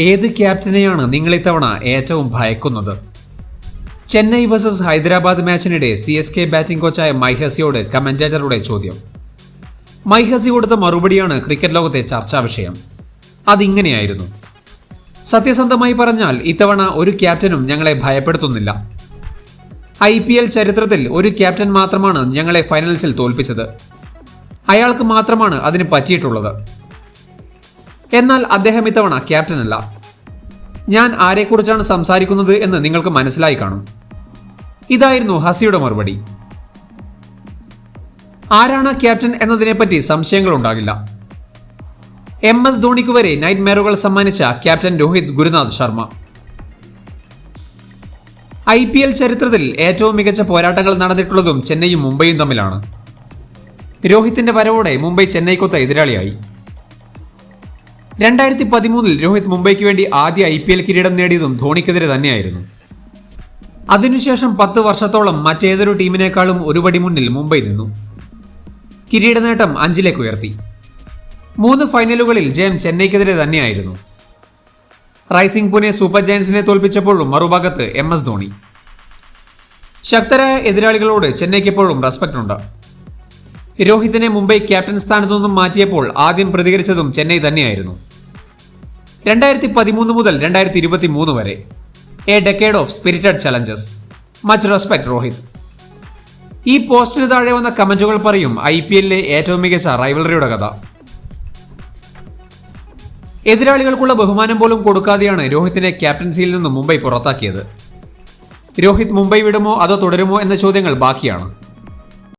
ഏത് ക്യാപ്റ്റനെയാണ് നിങ്ങൾ ഇത്തവണ ഏറ്റവും ഭയക്കുന്നത്? ചെന്നൈ വേഴ്സസ് ഹൈദരാബാദ് മാച്ചിനിടെ സി എസ് കെ ബാറ്റിംഗ് കോച്ചായ മൈഹസിയോട് കമന്റേറ്ററുടെ ചോദ്യം. മൈഹസി കൊടുത്ത മറുപടിയാണ് ക്രിക്കറ്റ് ലോകത്തെ ചർച്ചാ വിഷയം. അതിങ്ങനെയായിരുന്നു. സത്യസന്ധമായി പറഞ്ഞാൽ ഇത്തവണ ഒരു ക്യാപ്റ്റനും ഞങ്ങളെ ഭയപ്പെടുത്തുന്നില്ല. ഐ പി എൽ ചരിത്രത്തിൽ ഒരു ക്യാപ്റ്റൻ മാത്രമാണ് ഞങ്ങളെ ഫൈനൽസിൽ തോൽപ്പിച്ചത്. അയാൾക്ക് മാത്രമാണ് അതിന് പറ്റിയിട്ടുള്ളത്. എന്നാൽ അദ്ദേഹം ഇത്തവണ ക്യാപ്റ്റനല്ല. ഞാൻ ആരെക്കുറിച്ചാണ് സംസാരിക്കുന്നത് എന്ന് നിങ്ങൾക്ക് മനസ്സിലായി കാണും. ഇതായിരുന്നു ഹസിയുടെ മറുപടി. ആരാണ് ക്യാപ്റ്റൻ എന്നതിനെപ്പറ്റി സംശയങ്ങൾ ഉണ്ടാകില്ല. എം എസ് ധോണിക്ക് വരെ നൈറ്റ് മെയറുകൾ സമ്മാനിച്ച captain Rohit Gurunath Sharma. I P L ചരിത്രത്തിൽ ഏറ്റവും മികച്ച പോരാട്ടങ്ങൾ നടന്നിട്ടുള്ളതും ചെന്നൈയും മുംബൈയും തമ്മിലാണ്. രോഹിത്തിന്റെ വരവോടെ മുംബൈ ചെന്നൈക്കൊത്ത എതിരാളിയായി. രണ്ടായിരത്തി പതിമൂന്നിൽ രോഹിത് മുംബൈക്ക് വേണ്ടി ആദ്യ ഐ പി എൽ കിരീടം നേടിയതും ധോണിക്കെതിരെ തന്നെയായിരുന്നു. അതിനുശേഷം പത്ത് വർഷത്തോളം മറ്റേതൊരു ടീമിനേക്കാളും ഒരുപടി മുന്നിൽ മുംബൈ നിന്നു. കിരീട നേട്ടം അഞ്ചിലേക്ക് ഉയർത്തി. മൂന്ന് ഫൈനലുകളിൽ ജയം ചെന്നൈക്കെതിരെ തന്നെയായിരുന്നു. റൈസിംഗ് പുനെ സൂപ്പർ ജയൻസിനെ തോൽപ്പിച്ചപ്പോഴും മറുഭാഗത്ത് എം എസ് ധോണി. ശക്തരായ എതിരാളികളോട് ചെന്നൈക്ക് എപ്പോഴും റെസ്പെക്ട് ഉണ്ട്. രോഹിതിനെ മുംബൈ ക്യാപ്റ്റൻ സ്ഥാനത്തു നിന്നും മാറ്റിയപ്പോൾ ആദ്യം പ്രതികരിച്ചതും ചെന്നൈ തന്നെയായിരുന്നു. രണ്ടായിരത്തി പതിമൂന്ന് മുതൽ രണ്ടായിരത്തി ഇരുപത്തി മൂന്ന് വരെ. A decade of spirited challenges much respect Rohit ഈ പോസ്റ്റിന് താഴെ വന്ന കമന്റുകൾ പറയും ഐ പി എല്ലിലെ ഏറ്റവും മികച്ച റൈവലറിയുടെ കഥ. എതിരാളികൾക്കുള്ള ബഹുമാനം പോലും കൊടുക്കാതെയാണ് രോഹിത്തിനെ ക്യാപ്റ്റൻസിയിൽ നിന്ന് മുംബൈ പുറത്താക്കിയത്. രോഹിത് മുംബൈ വിടുമോ അതോ തുടരുമോ എന്ന ചോദ്യങ്ങൾ ബാക്കിയാണ്.